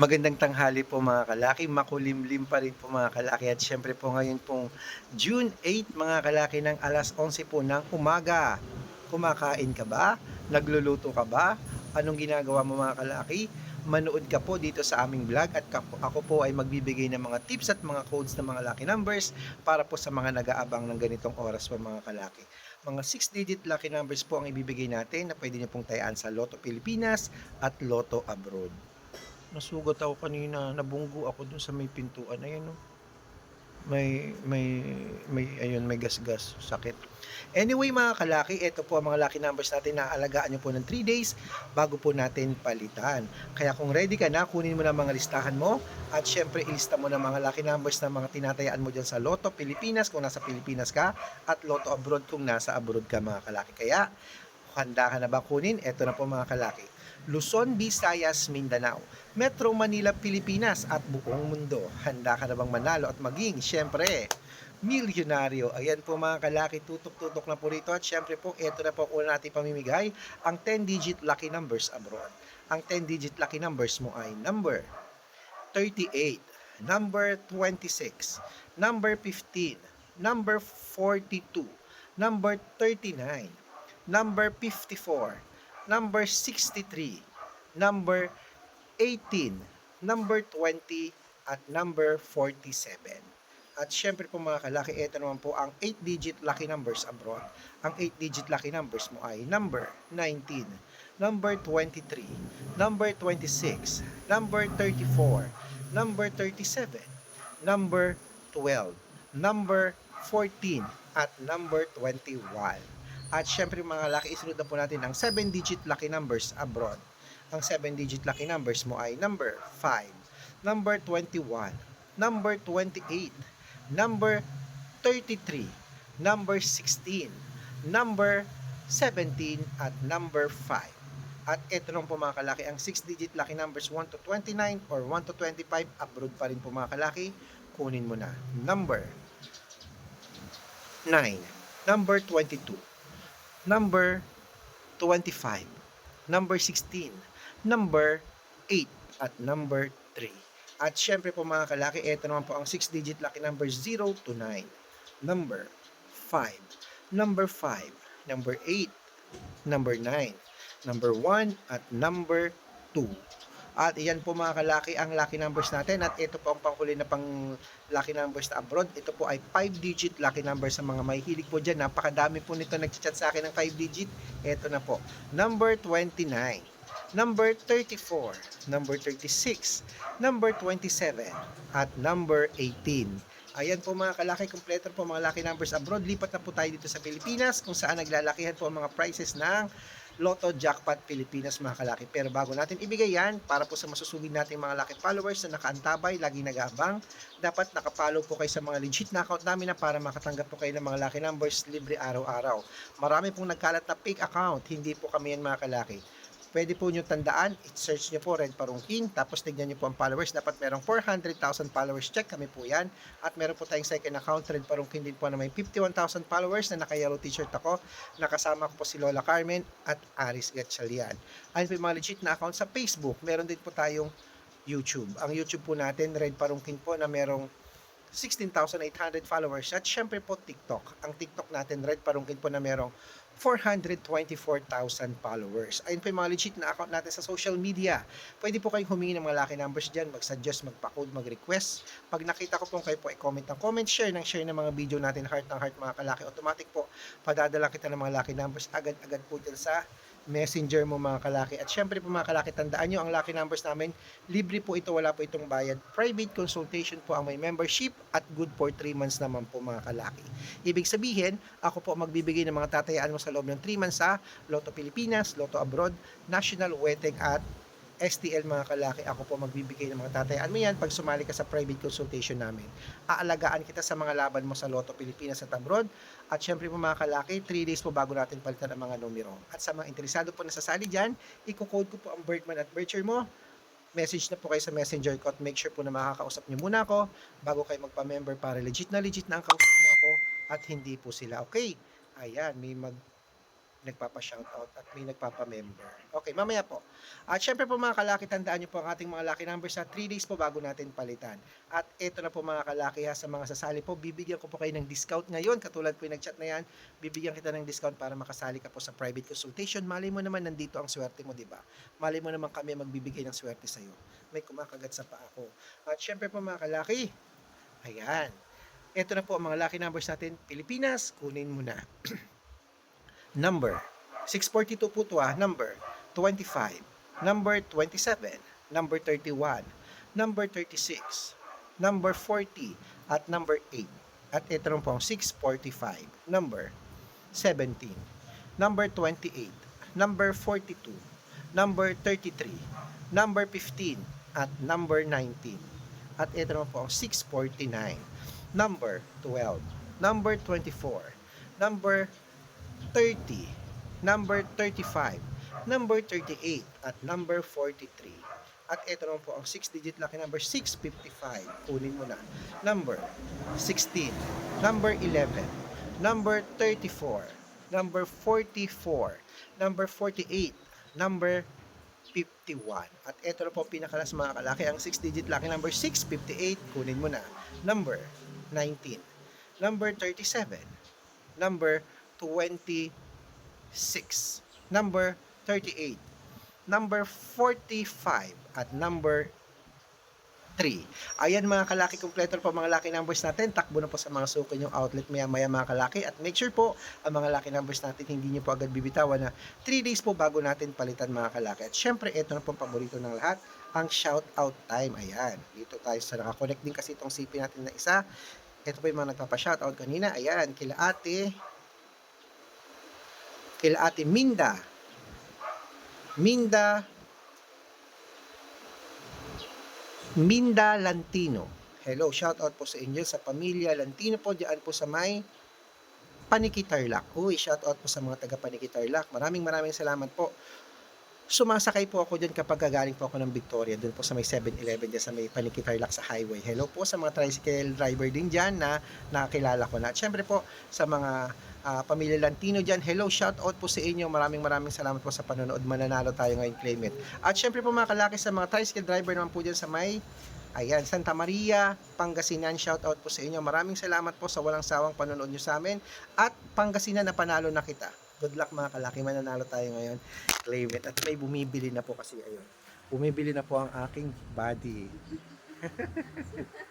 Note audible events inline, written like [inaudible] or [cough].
Magandang tanghali po mga kalaki, makulimlim pa rin po mga kalaki at syempre po ngayon pong June 8 mga kalaki ng alas 11 po ng umaga. Kumakain ka ba? Nagluluto ka ba? Anong ginagawa mo mga kalaki? Manood ka po dito sa aming vlog at ako po ay magbibigay ng mga tips at mga codes ng mga lucky numbers para po sa mga nag-aabang ng ganitong oras po mga kalaki. Mga 6-digit lucky numbers po ang ibibigay natin na pwede niyo pong tayaan sa Lotto Pilipinas at Lotto Abroad. Nasugat ako kanina, nabunggo ako dun sa may pintuan. Ayan o. May, may, may, ayun, may gas-gas, sakit. Anyway mga kalaki, ito po ang mga lucky numbers natin na alagaan nyo po ng 3 days bago po natin palitan. Kaya kung ready ka na, kunin mo na mga listahan mo at syempre ilista mo na mga lucky numbers na mga tinatayaan mo dyan sa Lotto Pilipinas kung nasa Pilipinas ka at Lotto Abroad kung nasa abroad ka mga kalaki. Kaya, handa ka na ba kunin? Ito na po mga kalaki. Luzon, Visayas, Mindanao, Metro Manila, Pilipinas at buong mundo. Handa ka na bang manalo at maging, syempre, milyonaryo. Ayan po mga kalaki, tutok-tutok na po rito. At syempre po, ito na po una natin pamimigay, ang 10-digit lucky numbers abroad. Ang 10-digit lucky numbers mo ay number 38, number 26, number 15, number 42, number 39, number 54, number 63, number 18, number 20, at number 47. At syempre po mga kalaki, ito naman po ang 8-digit lucky numbers abroad. Ang 8-digit lucky numbers mo ay number 19, number 23, number 26, number 34, number 37, number 12, number 14, at number 21. At syempre mga laki, isunod na po natin ang 7-digit lucky numbers abroad. Ang 7-digit lucky numbers mo ay number 5, number 21, number 28, number 33, number 16, number 17, at number 5. At ito lang po mga kalaki, ang 6-digit lucky numbers 1 to 29 or 1 to 25, abroad pa rin po mga kalaki, kunin mo na. Number 9, number 22, number 25, number 16, number 8, at number 3. At syempre po mga kalaki, ito naman po ang 6-digit lucky number 0 to 9. Number 5, number 5, number 8, number 9, number 1, at number 2. At iyan po mga kalaki ang lucky numbers natin at ito po ang panghuli na pang lucky numbers na abroad. Ito po ay 5-digit lucky numbers sa mga may hilig po dyan. Napakadami po nito nag-chat sa akin ng 5-digit. Ito na po. Number 29, number 34, number 36, number 27, at number 18. Ayan po mga kalaki, kompleto po mga lucky numbers abroad. Lipat na po tayo dito sa Pilipinas kung saan naglalakihan po ang mga prizes ng Lotto Jackpot Pilipinas mga kalaki. Pero bago natin ibigay yan, para po sa masusugid nating mga lucky followers na nakaantabay, lagi nag-aabang, dapat nakapollow po kayo sa mga legit na account namin na para makatanggap po kayo ng mga lucky numbers libre araw-araw. Marami pong nagkalat na fake account, hindi po kami yan mga kalaki. Pwede po nyo tandaan, i-search nyo po Red Parungkin, tapos tignan nyo po ang followers. Dapat merong 400,000 followers, check kami po yan. At meron po tayong second account, Red Parungkin din po na may 51,000 followers na naka-yellow t-shirt ako. Nakasama ko po si Lola Carmen at Aris Gatchalian. Ayun po yung mga legit na account sa Facebook. Meron din po tayong YouTube. Ang YouTube po natin, Red Parungkin po na merong 16,800 followers. At syempre po TikTok. Ang TikTok natin, Red Parungkin po na merong 424,000 followers. Ayun po yung mga legit na account natin sa social media. Pwede po kayong humingi ng mga lucky numbers dyan, mag-suggest, magpa-code, mag-request. Pag nakita ko po kayo po, i-comment ng comment, share ng share ng mga video natin, heart ng heart mga kalaki. Automatic po, padadala kita ng mga lucky numbers agad-agad po dyan sa messenger mo mga kalaki. At syempre po mga kalaki, tandaan nyo, ang lucky numbers namin, libre po ito, wala po itong bayad. Private consultation po ang may membership at good for 3 months naman po mga kalaki. Ibig sabihin, ako po magbibigay ng mga tatayaan mo sa loob ng 3 months sa Lotto Pilipinas, Lotto Abroad, National Weteng at STL mga kalaki, ako po magbibigay ng mga tatayaan mo yan pag sumali ka sa private consultation namin. Aalagaan kita sa mga laban mo sa Lotto Pilipinas at abroad. At syempre po mga kalaki, 3 days po bago natin palitan ang mga numero. At sa mga interesado po na sasali dyan, i-code ko po ang birthman at birthyear mo. Message na po kayo sa messenger ko at make sure po na makakausap niyo muna ako bago kayo magpa-member para legit na legit na ang kausap mo ako at hindi po sila. Okay? Ayan, may mag nagpapa-shoutout at may nagpapa-member. Okay, mamaya po. At syempre po mga kalaki, tandaan niyo po ang ating mga lucky numbers na 3 days po bago natin palitan. At ito na po mga kalaki ha, sa mga sasali po, bibigyan ko po kayo ng discount ngayon. Katulad po yung nag-chat na yan, bibigyan kita ng discount para makasali ka po sa private consultation. Malay mo naman nandito ang swerte mo, di ba? Malay mo naman kami magbibigay ng swerte sa'yo. May kumakagat sa paa ko. At syempre po mga kalaki, ayan. Ito na po ang mga lucky numbers natin. Pilipinas, kunin mo na. [clears throat] number 642 po ito ah. Number 25. Number 27. Number 31. Number 36. Number 40. At number 8. At ito rin po ang 645. Number 17. Number 28. Number 42. Number 33. Number 15. At number 19. At ito naman po ang 649. Number 12. Number 24. Number 30. Number 35. Number 38. At number 43. At ito naman po ang 6-digit lucky number 655. Kunin mo na. Number 16. Number 11. Number 34. Number 44. Number 48. Number 51. At ito na po pinakalas mga kalaki, ang 6-digit lucky number 658, kunin mo na. Number 19. Number 37. Number 26. Number 38. Number 45. At number 3. Ayan mga kalaki, kompleto na po mga lucky numbers natin. Takbo na po sa mga suko yung outlet maya maya mga kalaki. At make sure po, ang mga lucky numbers natin, hindi nyo po agad bibitawan na 3 days po bago natin palitan mga kalaki. At syempre, ito na po paborito ng lahat, ang shout out time. Ayan, dito tayo sa nakakonect din kasi itong CP natin na isa. Ito po yung mga nagpapa-shout out kanina. Ayan, kila ate, kila ate Minda. Minda Minda Lantino. Hello, shout out po sa inyo sa pamilya Lantino po diyan po sa may Panikitarlac. Uy, shout out po sa mga taga Panikitarlac. Maraming maraming salamat po. Sumasakay po ako diyan kapag gagaling po ako ng Victoria, doon po sa may 7-Eleven diyan sa may Panikitarlac sa highway. Hello po sa mga tricycle driver din diyan na nakakilala ko na. At syempre po sa mga ah, pamilya Lantino diyan, hello, shout out po sa inyo. Maraming maraming salamat po sa panonood. Mananalo tayo ngayon, claim it. At syempre po mga kalaki sa mga tricycle driver naman po diyan sa may Ayan, Santa Maria, Pangasinan, shout out po sa inyo. Maraming salamat po sa walang sawang panonood nyo sa amin. At Pangasinan na panalo na kita. Good luck mga kalaki, mananalo tayo ngayon. Claim it. At may bumibili na po kasi ayun. Bumibili na po ang aking body. [laughs]